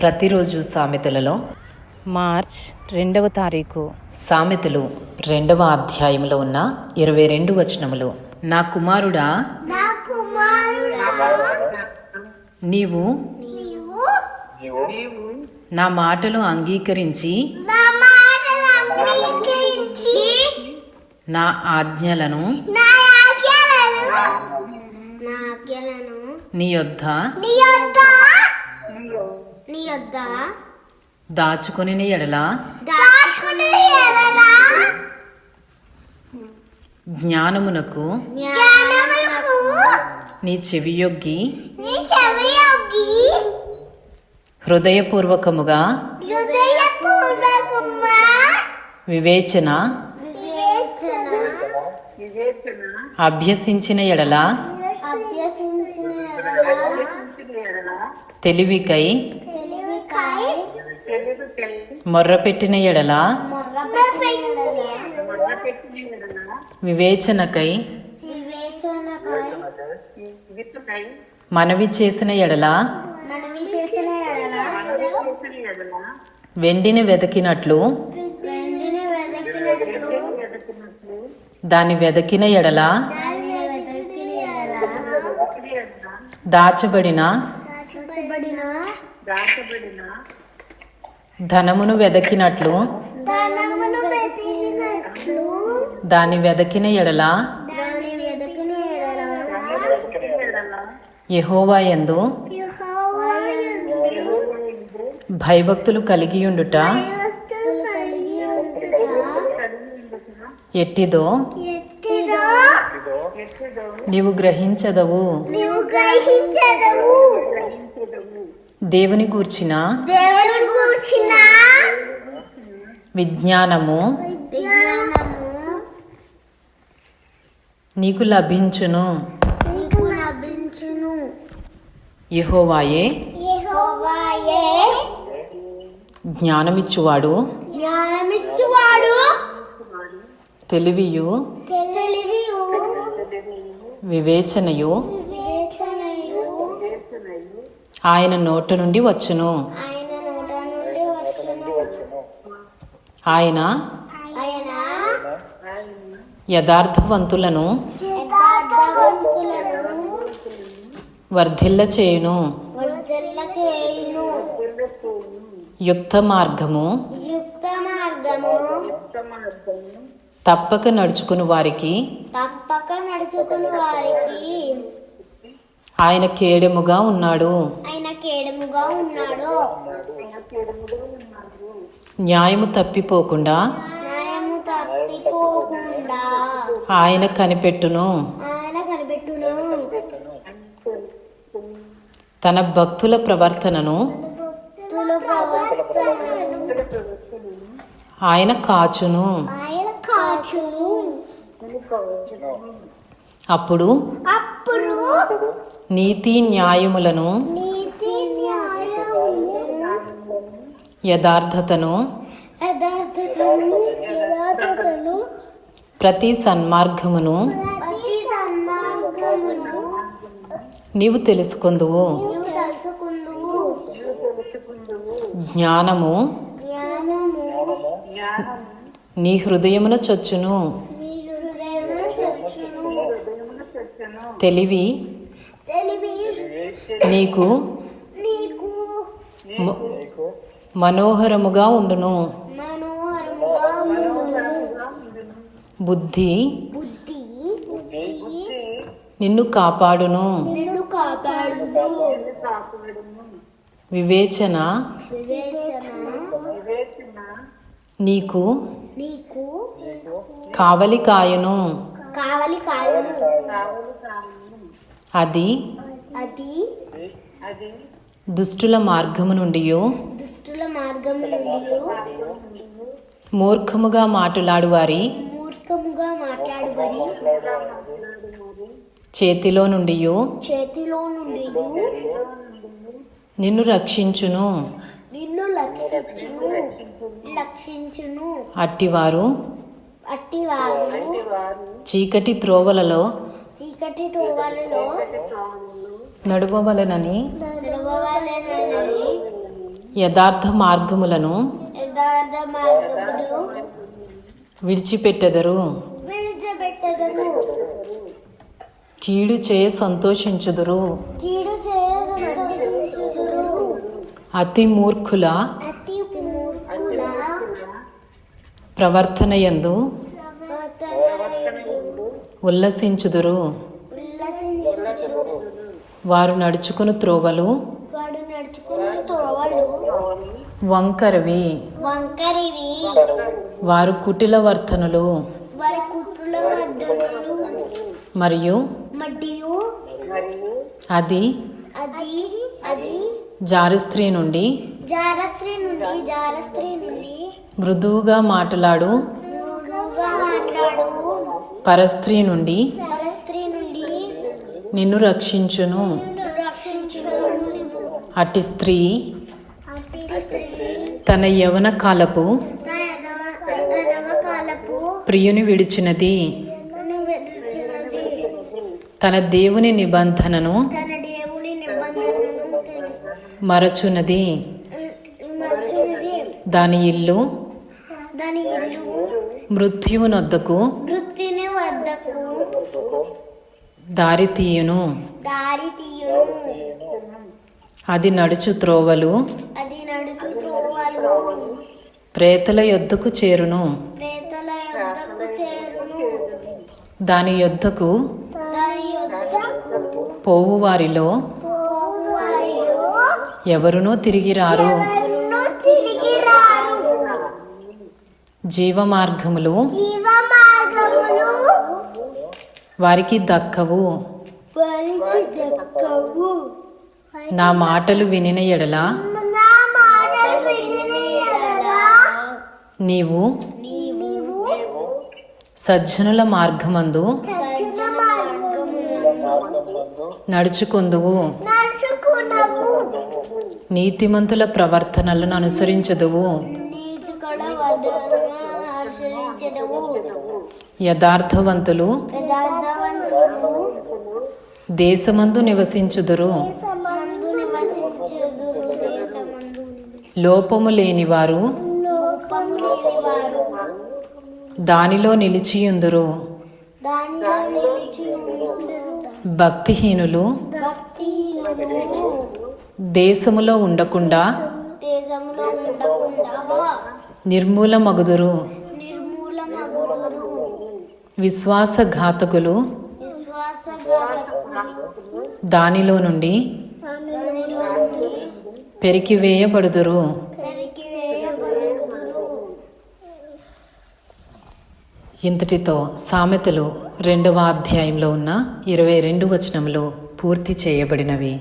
ప్రతిరోజు సామెతలలో మార్చ్ రెండవ తారీఖు. సామెతలు రెండవ అధ్యాయంలో ఉన్న ఇరవై రెండు వచనములు. నా కుమారుడా నా కుమారుడా నీవు నీవు నా మాటలు అంగీకరించి నా మాటలు అంగీకరించి నా ఆజ్ఞలను నా ఆజ్ఞలను నా ఆజ్ఞలను నీ యొద్ద నీ యొద్ద దాచుకొని ఎడల? దాచుకునే ఎడల? జ్ఞానమునకు జ్ఞానమునకు నీ చెవియొగ్గి నీ చెవియొగ్గి హృదయపూర్వకముగా హృదయపూర్వకముగా వివేచన అభ్యసించిన ఎడల తెలివికై మొర్రపెట్టిన ఎడల ఎడల వివేచనకై మనవి చేసిన ఎడల వెండిని వెదకినట్లు దాని వెదకిన ఎడల వెదకిన ఎడల దాచబడిన దాచబడిన ధనమును వెదకినట్లు. దాని వెదకిన ఎడల. యెహోవా యందు భయభక్తులు కలిగియుండుట. ఎట్టిదో నీవు గ్రహించదవు. దేవుని గూర్చిన దేవుని విజ్ఞానము నీకు లభించును. నీకు లభించును. యెహోవాయే యెహోవాయే జ్ఞానమిచ్చువాడు. జ్ఞానమిచ్చువాడు. తెలివియు. వివేచనయు. ఆయన నోట నుండి వచ్చును. ఆయన యథార్థవంతులను వర్ధిల్ల చేయును. యుక్త మార్గము తప్పక నడుచుకుని వారికి. తప్పక నడుచుకుని వారికి. ఆయన కేడెముగా ఉన్నాడు. ఆయన కేడముగా ఉన్నాడు. న్యాయము తప్పిపోకుండా న్యాయము తప్పిపోకుండా ఆయన కనిపెట్టును. ఆయన కనిపెట్టును. తన భక్తుల ప్రవర్తనను భక్తుల ప్రవర్తనను ఆయన కాచును. ఆయన కాచును. అప్పుడు అప్పుడు నీతి న్యాయములను యథార్థతను ప్రతి సన్మార్గమును నీవు తెలుసుకుందువు. జ్ఞానము నీ హృదయమున చొచ్చును. తెలివి నీకు? మనోహరముగా ఉండును. బుద్ధి? బుద్ధి? బుద్ధి. నిన్ను కాపాడును. నిన్ను కాపాడును. వివేచన? వివేచన. నీకు? నీకు? కావలి కాయును కావలి కాయును అది? అది? దుష్టుల మార్గము నుండి దుష్టుల మార్గం నుండి మూర్ఖముగా మాట్లాడు వారి మూర్ఖముగా మాట్లాడుబడి చేతిలో నుండి చేతిలో నుండి నిన్ను రక్షించును. నిన్ను లక్షించును లక్షించును అట్టివారు అట్టివారు. చీకటి త్రోవలలో చీకటి టోవలలో నడువవలనని యథార్థ మార్గములను విడిచిపెట్టెదరు. కీడు చేయ సంతోషించుదురు. అతి మూర్ఖుల ప్రవర్తనయందు ఉల్లసించుదురు. వారు నడుచుకుని త్రోవలు వాడు నడుచుకున్న త్రోవలు వంకరవి. వంకరివి. వారు కుటిల వర్తనులు వారి కుట్రుల మద్దతులు మరియు మరియు అది అది అది జారస్త్రీ నుండి జారస్త్రీ నుండి జారస్త్రీ నుండి మృదువుగా మాట్లాడు మృదువుగా మాట్లాడు. పరస్త్రీ నుండి పరస్త్రీ నుండి నిన్ను రక్షించును. అట్టి స్త్రీ తన యవన కాలపు ప్రియుని విడిచినది. తన దేవుని నిబంధనను మరచునది. దాని ఇల్లు మృత్యువునొద్దకు దారి తీయును దారి తీయును అది నడుచు త్రోవలు. అది నడుచు త్రోవలు. ప్రేతల యొద్దకు చేరును. ప్రేతల యొద్దకు చేరును. దాని యొద్దకు పోవు వారిలో ఎవరునూ తిరిగి రారు ఎవరునూ వారికి దక్కవు. నా మాటలు వినిన ఎడల నీవు సజ్జనుల మార్గమందు నడుచుకొందువు. నీతిమంతుల ప్రవర్తనలను అనుసరించదువు. యథార్థవంతులు దేశమందు నివసించుదురు. లోపము లేనివారు లోపం లేని వారు దానిలో నిలిచియుందురు. భక్తిహీనులు దేశములో ఉండకుండా నిర్మూలమగుదురు. విశ్వాసఘాతకులు దానిలో నుండి పెరికివేయబడుదురు. పెరికివేయబడుదురు ఇంతటితో సామెతలు రెండవ అధ్యాయంలో ఉన్న ఇరవై రెండు వచనములు పూర్తి చేయబడినవి.